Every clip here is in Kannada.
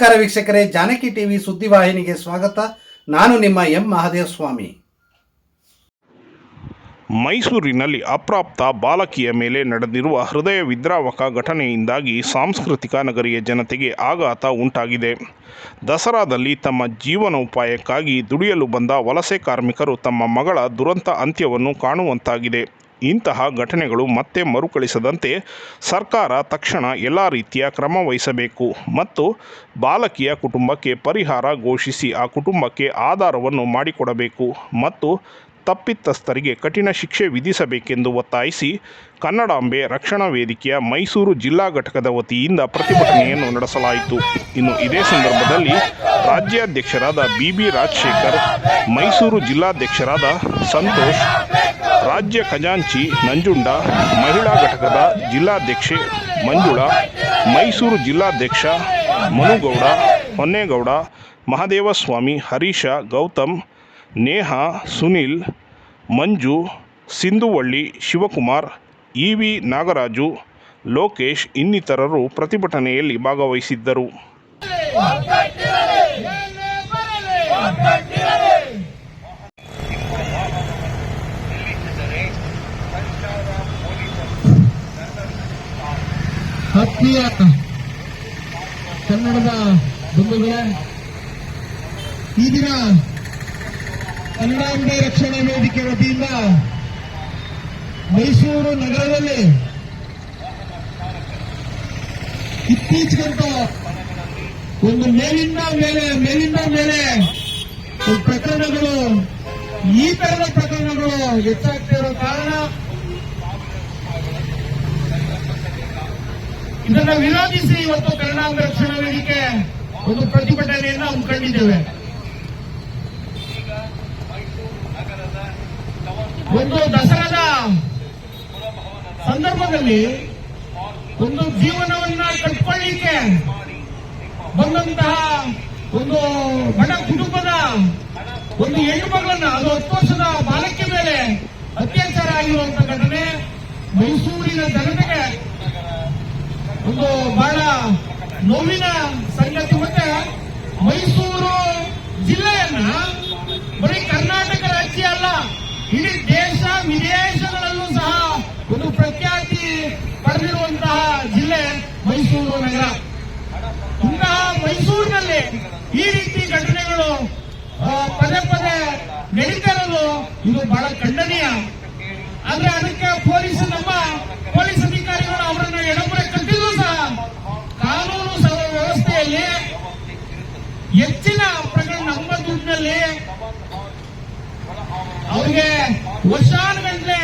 ನಮಸ್ಕಾರ ವೀಕ್ಷಕರೇ, ಜಾನಕಿ ಟಿವಿ ಸುದ್ದಿವಾಹಿನಿಗೆ ಸ್ವಾಗತ. ನಾನು ನಿಮ್ಮ ಎಂ ಮಹಾದೇವ ಸ್ವಾಮಿ ಮೈಸೂರಿನಲ್ಲಿ ಅಪ್ರಾಪ್ತ ಬಾಲಕಿಯ ಮೇಲೆ ನಡೆದಿರುವ ಹೃದಯ ವಿದ್ರಾವಕ ಘಟನೆಯಿಂದಾಗಿ ಸಾಂಸ್ಕೃತಿಕ ನಗರಿಯ ಜನತೆಗೆ ಆಘಾತ ಉಂಟಾಗಿದೆ. ದಸರಾದಲ್ಲಿ ತಮ್ಮ ಜೀವನೋಪಾಯಕ್ಕಾಗಿ ದುಡಿಯಲು ಬಂದ ವಲಸೆ ಕಾರ್ಮಿಕರು ತಮ್ಮ ಮಗಳ ದುರಂತ ಅಂತ್ಯವನ್ನು ಕಾಣುವಂತಾಗಿದೆ. ಇಂತಹ ಘಟನೆಗಳು ಮತ್ತೆ ಮರುಕಳಿಸದಂತೆ ಸರ್ಕಾರ ತಕ್ಷಣ ಎಲ್ಲ ರೀತಿಯ ಕ್ರಮ ವಹಿಸಬೇಕು ಮತ್ತು ಬಾಲಕಿಯ ಕುಟುಂಬಕ್ಕೆ ಪರಿಹಾರ ಘೋಷಿಸಿ ಆ ಕುಟುಂಬಕ್ಕೆ ಆಧಾರವನ್ನು ಮಾಡಿಕೊಡಬೇಕು ಮತ್ತು ತಪ್ಪಿತಸ್ಥರಿಗೆ ಕಠಿಣ ಶಿಕ್ಷೆ ವಿಧಿಸಬೇಕೆಂದು ಒತ್ತಾಯಿಸಿ ಕನ್ನಡಾಂಬೆ ರಕ್ಷಣಾ ವೇದಿಕೆಯ ಮೈಸೂರು ಜಿಲ್ಲಾ ಘಟಕದ ವತಿಯಿಂದ ಪ್ರತಿಭಟನೆಯನ್ನು ನಡೆಸಲಾಯಿತು. ಇನ್ನು ಇದೇ ಸಂದರ್ಭದಲ್ಲಿ ರಾಜ್ಯಾಧ್ಯಕ್ಷರಾದ ಬಿ ಬಿ ರಾಜಶೇಖರ್, ಮೈಸೂರು ಜಿಲ್ಲಾಧ್ಯಕ್ಷರಾದ ಸಂತೋಷ್ ರಾಜ್ಯ ಖಜಾಂಚಿ, ನಂಜುಂಡ, ಮಹಿಳಾ ಘಟಕದ ಜಿಲ್ಲಾಧ್ಯಕ್ಷೆ ಮಂಜುಳಾ, ಮೈಸೂರು ಜಿಲ್ಲಾಧ್ಯಕ್ಷ ಮನುಗೌಡ, ಹೊನ್ನೇಗೌಡ, ಮಹದೇವಸ್ವಾಮಿ, ಹರೀಶ, ಗೌತಮ್, ನೇಹ, ಸುನಿಲ್, ಮಂಜು, ಸಿಂಧುವಳ್ಳಿ, ಶಿವಕುಮಾರ್, ಇ ವಿ ನಾಗರಾಜು, ಲೋಕೇಶ್ ಇನ್ನಿತರರು ಪ್ರತಿಭಟನೆಯಲ್ಲಿ ಭಾಗವಹಿಸಿದ್ದರು. ಆತ್ಮೀಯ ಕನ್ನಡದ ಬಂಧುಗಳೇ, ಈ ದಿನ ಕನ್ನಡಾಂಬೆ ರಕ್ಷಣಾ ವೇದಿಕೆ ವತಿಯಿಂದ ಮೈಸೂರು ನಗರದಲ್ಲಿ ಇತ್ತೀಚೆಗಂತ ಒಂದು ಮೇಲಿಂದ ಮೇಲೆ ಮೇಲಿಂದ ಮೇಲೆ ಪ್ರಕರಣಗಳು, ಈ ತರದ ಪ್ರಕರಣಗಳು ಹೆಚ್ಚಾಗ್ತಿರೋ ಕಾರಣ ಇದನ್ನ ವಿರೋಧಿಸಿ ಇವತ್ತು ಪರಿಣಾಮ ರಕ್ಷಣಾ ವೇದಿಕೆ ಒಂದು ಪ್ರತಿಭಟನೆಯನ್ನು ಹಮ್ಮಿಕೊಂಡಿದ್ದೇವೆ ಒಂದು ದಸರಾದ ಸಂದರ್ಭದಲ್ಲಿ ಒಂದು ಜೀವನವನ್ನ ಕಟ್ಕೊಳ್ಳಿಕ್ಕೆ ಬಂದಂತಹ ಒಂದು ಬಡ ಕುಟುಂಬದ ಒಂದು ಹೆಣ್ಣು ಮಗಳನ್ನ, ಅದು ಹತ್ತು ವರ್ಷದ ಬಾಲಕಿ ಮೇಲೆ ಅತ್ಯಾಚಾರ ಆಗಿರುವಂತಹ ಘಟನೆ ಮೈಸೂರಿನ ಜನತೆಗೆ ಒಂದು ಬಹಳ ನೋವಿನ ಸಂಗತಿ ಮತ್ತೆ ಮೈಸೂರು ಜಿಲ್ಲೆಯನ್ನ ಬರೀ ಕರ್ನಾಟಕ ರಾಜ್ಯ ಅಲ್ಲ, ಇಡೀ ದೇಶ ವಿದೇಶಗಳಲ್ಲೂ ಸಹ ಒಂದು ಪ್ರಖ್ಯಾತಿ ಪಡೆದಿರುವಂತಹ ಜಿಲ್ಲೆ ಮೈಸೂರು ನಗರ. ಇಂತಹ ಮೈಸೂರಿನಲ್ಲಿ ಈ ರೀತಿ ಘಟನೆಗಳು ಪದೇ ಪದೇ ನಡೀತಾ ಇರೋದು ಇದು ಬಹಳ ಖಂಡನೀಯ. ಆದ್ರೆ ಅದಕ್ಕೆ ಪೊಲೀಸ್ ನಮ್ಮ ಪೊಲೀಸ್ ಅಧಿಕಾರಿಗಳು ಅವರನ್ನ ಎಡಪಡೆ ಕಟ್ಟಿದ್ರು ಸಹ ಕಾನೂನು ಸ- ವ್ಯವಸ್ಥೆಯಲ್ಲಿ ಹೆಚ್ಚಿನ ಪ್ರಕರಣ ನಮ್ಮ ದುಡ್ಡಿನಲ್ಲಿ ಅವ್ರಿಗೆ ವರ್ಷಾನುಗಂಟ್ಲೆ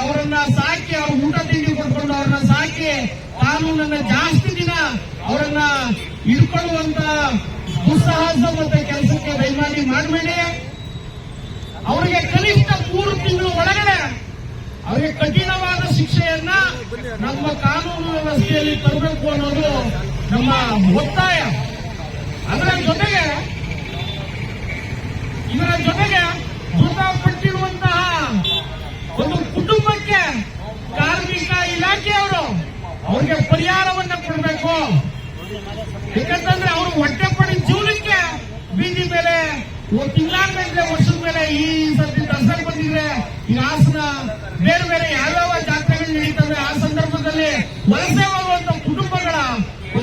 ಅವರನ್ನ ಸಾಕಿ ಅವ್ರ ಊಟ ತಿಂಡಿ ಕೊಡ್ಕೊಂಡು ಅವ್ರನ್ನ ಸಾಕಿ ಕಾನೂನನ್ನ ಜಾಸ್ತಿ ದಿನ ಅವರನ್ನ ಹಿಡ್ಕೊಳ್ಳುವಂತ ದುಸ್ಸಾಹಸ ಮತ್ತೆ ಕೆಲಸಕ್ಕೆ ದಯಮಾಡಿ ಮಾಡಬೇಡಿ. ಅವರಿಗೆ ಕನಿಷ್ಠ ಮೂರು ತಿಂಗಳು ಒಳಗಡೆ ಅವರಿಗೆ ಕಠಿಣವಾದ ಶಿಕ್ಷೆಯನ್ನ ನಮ್ಮ ಕಾನೂನು ವ್ಯವಸ್ಥೆಯಲ್ಲಿ ತರಬೇಕು ಅನ್ನೋದು ನಮ್ಮ ಒತ್ತಾಯ ಅದರ ಜೊತೆಗೆ, ಇದರ ಜೊತೆಗೆ ಮೃತಪಟ್ಟಿರುವಂತಹ ಒಂದು ಕುಟುಂಬಕ್ಕೆ ಕಾರ್ಮಿಕ ಇಲಾಖೆಯವರು ಅವರಿಗೆ ಪರಿಹಾರವನ್ನ ಕೊಡಬೇಕು. ಯಾಕಂತಂದ್ರೆ ಅವರು ಹೊಟ್ಟೆ ಪಡೆ ಜೀವನಕ್ಕೆ ಬೀದಿ ಮೇಲೆ ತಿಂಗಳಾದ್ಮೇಲೆ ವರ್ಷದ ಮೇಲೆ ಈ ಸರ್ತಿ ದಸರಾ ಬಂದಿದ್ರೆ ಈ ಹಾಸನ ಬೇರೆ ಬೇರೆ ಯಾವ್ಯಾವ ಜಾತ್ರೆಗಳು ನಡೀತವೆ ಆ ಸಂದರ್ಭದಲ್ಲಿ ವಲಸೆ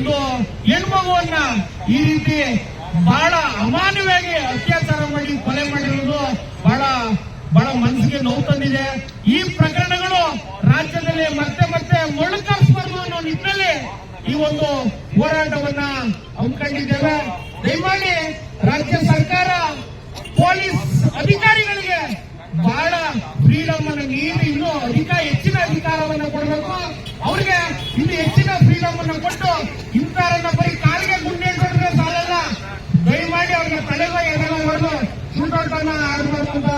ಒಂದು ಹೆಣ್ಮಗುವನ್ನ ಈ ರೀತಿ ಬಹಳ ಅಮಾನ್ಯವಾಗಿ ಅತ್ಯಾಚಾರ ಮಾಡಿ ಕೊಲೆ ಮಾಡಿರುವುದು ಬಹಳ ಬಹಳ ಮನಸ್ಸಿಗೆ ನೋವು ತಂದಿದೆ. ಈ ಪ್ರಕರಣಗಳು ರಾಜ್ಯದಲ್ಲಿ ಮತ್ತೆ ಮತ್ತೆ ಮೊಳಕಾರಿಸಬಾರ್ದು ಅನ್ನೋ ನಿಟ್ಟಿನಲ್ಲಿ ಈ ಒಂದು ಹೋರಾಟವನ್ನ ಹಮ್ಮಿಕೊಂಡಿದ್ದೇವೆ. ದಯಮಾಡಿ ರಾಜ್ಯ ಸರ್ಕಾರ ಪೊಲೀಸ್ ಅಧಿಕಾರಿಗಳಿಗೆ ಬಹಳ ಫ್ರೀಡಮ್ ಅನ್ನು ನೀಡಿ ಇನ್ನೂ ಅಧಿಕ ಹೆಚ್ಚಿನ ಅಧಿಕಾರವನ್ನು ಕೊಡಬೇಕು. ಅವ್ರಿಗೆ ಇನ್ನು ಹೆಚ್ಚಿನ ಫ್ರೀಡಮ್ ಅನ್ನು ಕೊಟ್ಟು ಇಂಥವರನ್ನ ಬರೀ ಕಾಲಿಗೆ ಗುಂಡೆ ಕೊಟ್ಟರೆ ಸಾಲಲ್ಲ. ದಯಮಾಡಿ ಅವ್ರಿಗೆ ತಲೆಗೆ ಎದೆಲ್ಲ ಹೊಡೆದು ಶೂಟೌಟನ್ನ ಆಡಬೇಕು ಅಂತ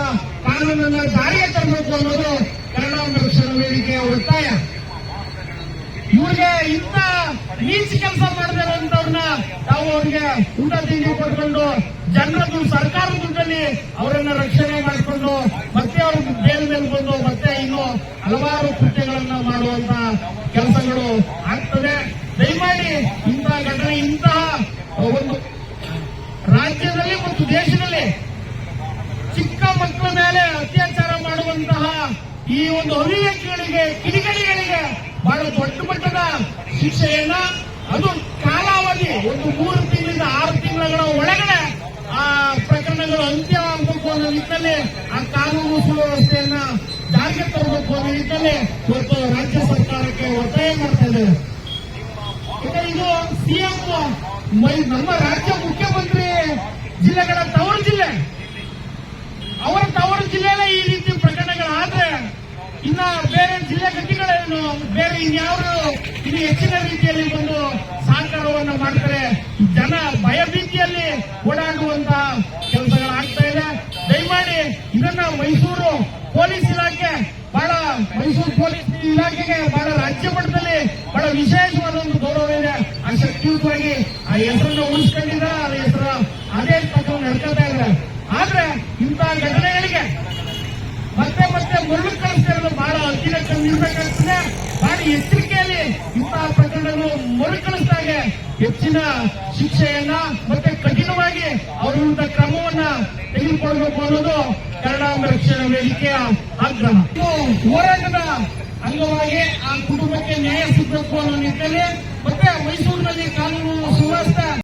ಕಾನೂನನ್ನ ಜಾರಿಗೆ ತರಬೇಕು ಅನ್ನೋದು ಕನ್ನಡ ರಕ್ಷಣಾ ವೇದಿಕೆಯ ಒತ್ತಾಯ. ಇವ್ರಿಗೆ ಇಂಥ ನೀಚ ಕೆಲಸ ಮಾಡಿದಂತವ್ರನ್ನ ನಾವು ಅವ್ರಿಗೆ ಊಟ ತಿಂಡಿ ಕೊಟ್ಕೊಂಡು ಜನರ ಸರ್ಕಾರದ ಸರ್ಕಾರ ದುಡ್ಡಲ್ಲಿ ಅವರನ್ನ ರಕ್ಷಣೆ ಮಾಡಿಕೊಂಡು ಮತ್ತೆ ಅವ್ರ ಬೇರೆ ಮೇಲೆ ಬಂದು ಮತ್ತೆ ಇನ್ನು ಹಲವಾರು ಕೃತ್ಯಗಳನ್ನ ಮಾಡುವಂತ ಕೆಲಸಗಳು ಆಗ್ತದೆ. ದಯಮಾಡಿ ಇಂತಹ ಘಟನೆ ಇಂತಹ ದೇಶದಲ್ಲಿ ಚಿಕ್ಕ ಮಕ್ಕಳ ಮೇಲೆ ಅತ್ಯಾಚಾರ ಮಾಡುವಂತಹ ಈ ಒಂದು ಅಭಿವ್ಯಕ್ತಿಗಳಿಗೆ ಕಿಡಿಗಡಿಗಳಿಗೆ ಬಹಳ ದೊಡ್ಡ ಮಟ್ಟದ ಶಿಕ್ಷೆಯನ್ನ ಅದು ಕಾಲಾವಧಿ ಒಂದು ಮೂರು ತಿಂಗಳಿಂದ ಆರು ತಿಂಗಳ ಒಳಗಡೆ ಆ ಪ್ರಕರಣಗಳು ಅಂತ್ಯ ಆಗಬೇಕು ಅನ್ನೋ ನಿಟ್ಟಿನಲ್ಲಿ ಆ ಕಾನೂನು ಸುವ್ಯವಸ್ಥೆಯನ್ನ ಜಾರಿಗೆ ತರಬೇಕು ಅನ್ನೋ ನಿಟ್ಟಿನಲ್ಲಿ ಇವತ್ತು ರಾಜ್ಯ ಸರ್ಕಾರಕ್ಕೆ ಒತ್ತಾಯ ಮಾಡ್ತಾ ಇದ್ದೇವೆ ಇದು ಸಿಎಂ ನಮ್ಮ ರಾಜ್ಯ ಮುಖ್ಯಮಂತ್ರಿ ಜಿಲ್ಲೆಗಳ ತವರು ಜಿಲ್ಲೆ. ಅವರ ತವರು ಜಿಲ್ಲೆಯಲ್ಲೇ ಈ ರೀತಿ ಪ್ರಕರಣಗಳಾದ್ರೆ ಇನ್ನ ಬೇರೆ ಜಿಲ್ಲೆ ಗತಿಗಳೇನು ಬೇರೆ ಇನ್ಯಾವರು ಇನ್ನು ಹೆಚ್ಚಿನ ರೀತಿಯಲ್ಲಿ ಒಂದು ಸಹಕಾರವನ್ನು ಮಾಡ್ತಾರೆ. ಜನ ಭಯಭೀತಿಯಲ್ಲಿ ಓಡಾಡುವಂತಹ ಬಹಳ ಮೈಸೂರು ಪೊಲೀಸ್ ಇಲಾಖೆಗೆ ಬಹಳ ರಾಜ್ಯ ಮಟ್ಟದಲ್ಲಿ ಬಹಳ ವಿಶೇಷವಾದ ಒಂದು ಗೌರವ ಇದೆ. ಆ ಶಕ್ತಿಯುತವಾಗಿ ಆ ಹೆಸರನ್ನ ಉಳಿಸ್ಕೊಂಡಿದ್ದಾರೆ. ಆ ಹೆಸರು ಅದೇ ಪಕ್ಕ ನಡ್ಕೊತಾ ಇದೆ ಆದ್ರೆ ಇಂತಹ ಘಟನೆಗಳಿಗೆ ಮತ್ತೆ ಮತ್ತೆ ಮುಳ್ಳು ಕಳಿಸ್ತಾ ಬಹಳ ಅತಿರಕ್ಷ ನಿರ್ಬೇಕಾಗ್ತದೆ ಬಹಳ ಎಚ್ಚರಿಕೆಯಲ್ಲಿ ಇಂತಹ ಪ್ರಕರಣಗಳು ಮರುಕಳಿಸಿದಾಗೆ ಹೆಚ್ಚಿನ ಶಿಕ್ಷೆಯನ್ನ ಮತ್ತೆ ಕಠಿಣವಾಗಿ ಅವರ ವಿರುದ್ಧ ಕ್ರಮವನ್ನ ತೆಗೆದುಕೊಳ್ಬೇಕು ಅನ್ನೋದು ಕನ್ನಡ ರಕ್ಷಣಾ ವೇದಿಕೆಯ ಆಗ್ರಹ ಹೋರಾಟದ ಅಂಗವಾಗಿ ಆ ಕುಟುಂಬಕ್ಕೆ ನ್ಯಾಯ ಸಿಗಬೇಕು ಅನ್ನೋ ನಿಟ್ಟಿನಲ್ಲಿ ಮತ್ತೆ ಮೈಸೂರಿನಲ್ಲಿ ಕಾನೂನು ಸುವ್ಯವಸ್ಥೆ